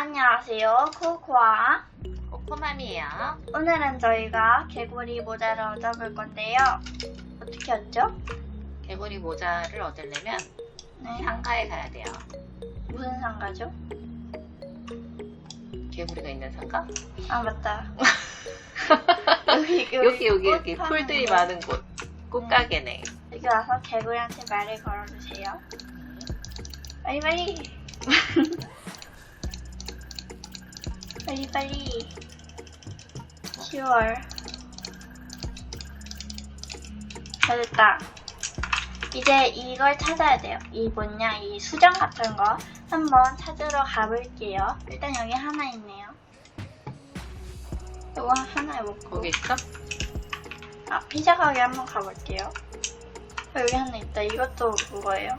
안녕하세요. 코코아. 코코맘이에요. 오늘은 저희가 개구리 모자를 얻어볼 건데요. 어떻게 얻죠? 개구리 모자를 얻으려면 네. 상가에 가야 돼요. 무슨 상가죠? 개구리가 있는 상가? 아, 맞다. 여기, 여기 여기 꽃 여기 풀들이 곳. 많은 곳. 꽃가게네. 여기 와서 개구리한테 말을 걸어주세요. 빨리 빨리. 빨리 빨리. 10월. 잘됐다. 이제 이걸 찾아야 돼요. 이 뭐냐, 이 수정 같은 거 한번 찾으러 가볼게요. 일단 여기 하나 있네요. 이거 하나 해볼고. 거기 있어? 아, 피자 가게 한번 가볼게요. 여기 하나 있다. 이것도 그거예요.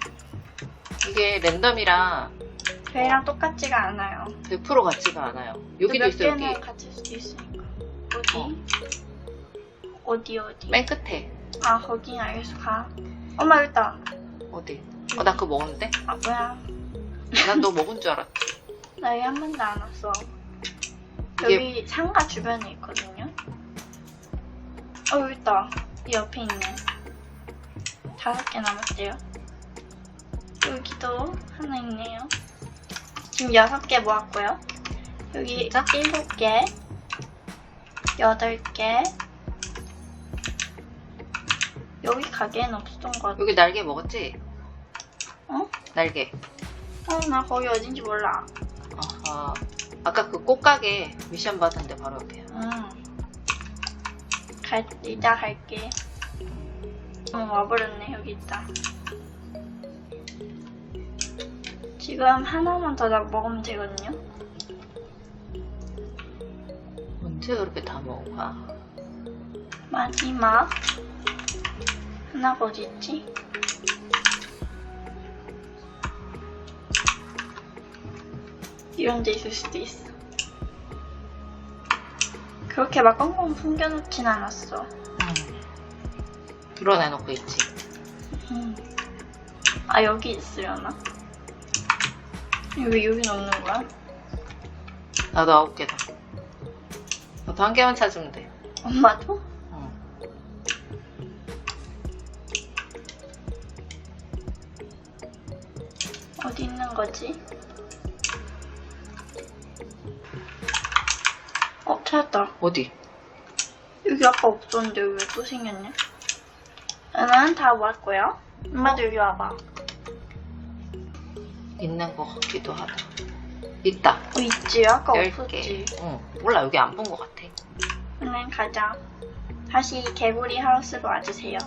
이게 랜덤이라 저희랑 똑같지가 않아요. 100% 같지가 않아요. 여기도 몇 있어 여기. 개는 같을 수도 있으니까. 어디? 어디 어디? 맨 끝에. 아 거기 알겠어 가. 엄마 여기 있다. 어디? 어, 나 그거 먹었는데? 아 뭐야? 난 너 먹은 줄 알았지. 나 여기 한 번도 안 왔어. 이게- 여기 상가 주변에 있거든요. 어 여기 있다. 이 옆에 있네. 다섯 개 남았대요. 여기도 하나 있네요. 지금 여섯 개 모았고요. 여기 진짜? 일곱 개, 여덟 개. 여기 가게엔 없었던 것 같아. 여기 날개 먹었지? 어? 날개. 어, 나 거기 어딘지 몰라. 아하. 아까 그 꽃가게 미션 받았는데 바로 옆이야. 응. 갈, 이따 갈게. 어, 와버렸네. 여기 있다. 지금 하나만 더 나- 먹으면 되거든요. 언제 그렇게 다 먹어? 마지막. 하나가 어디 있지? 이런 데 있을 수도 있어. 그렇게 막 꽁꽁 숨겨놓진 않았어. 응. 드러내놓고 있지. 음. 아 여기 있으려나? 여기 여기 넣는 거야? 나도 아홉 개다. 너도 한 개만 찾으면 돼. 엄마도? 응. 어디 있는 거지? 어 찾았다. 어디? 여기 아까 없었는데 왜 또 생겼냐? 나는 다 모았고요. 엄마도 여기 와봐. 있는 것 같기도 하다. 있다. 어 있지? 아까 열 없었지. 개. 응. 몰라 여기 안 본 것 같아. 그러면 가자. 다시 개구리 하우스로 와주세요.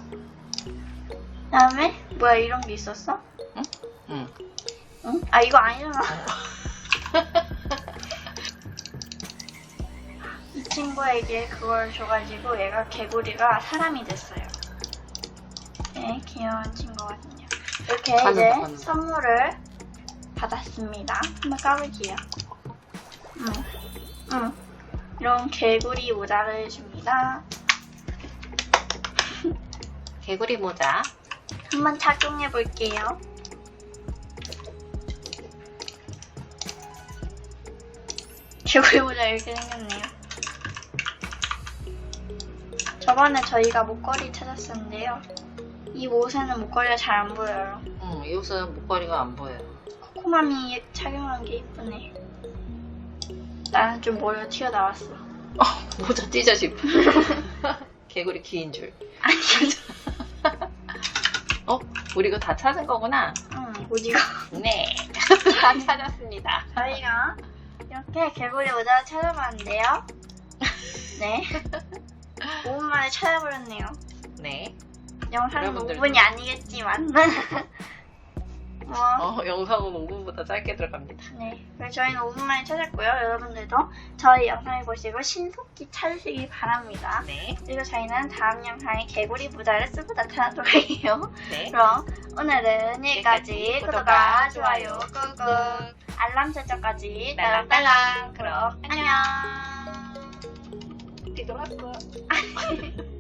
다음에 뭐야 이런 게 있었어? 응. 응? 아 이거 아니잖아. 이 친구에게 그걸 줘가지고 얘가 개구리가 사람이 됐어요. 네, 귀여운 친구거든요. 이렇게 가는다, 이제 가는다. 선물을 받았습니다. 한번 까볼게요. 응, 응. 이런 개구리 모자를 줍니다. 개구리 모자. 한번 착용해 볼게요. 개구리 모자 이렇게 생겼네요. 저번에 저희가 목걸이 찾았었는데요. 이 옷에는 목걸이가 잘 안 보여요. 응. 이 옷은 목걸이가 안 보여요. 코코맘이 착용한 게 이쁘네. 나는 좀 머리가 튀어나왔어. 어, 모자 찢어 싶어. 개구리 귀인 줄. 아니, 어? 우리 이거 다 찾은 거구나. 응, 어디가. 네. 다 찾았습니다. 저희가 이렇게 개구리 모자를 찾아봤는데요. 네. 5분 만에 찾아버렸네요. 네. 영상은 여러분들도. 5분이 아니겠지만. 뭐, 어, 영상은 5분보다 짧게 들어갑니다. 네. 그래서 저희는 5분 만에 찾았고요. 여러분들도 저희 영상을 보시고 신속히 찾으시기 바랍니다. 네. 그리고 저희는 다음 영상에 개구리 모자를 쓰고 나타나도록 해요. 네. 그럼 오늘은 여기까지. 구독과 좋아요 꾹꾹 알람 설정까지 딸랑딸랑. 그럼 안녕. 뒤돌았어.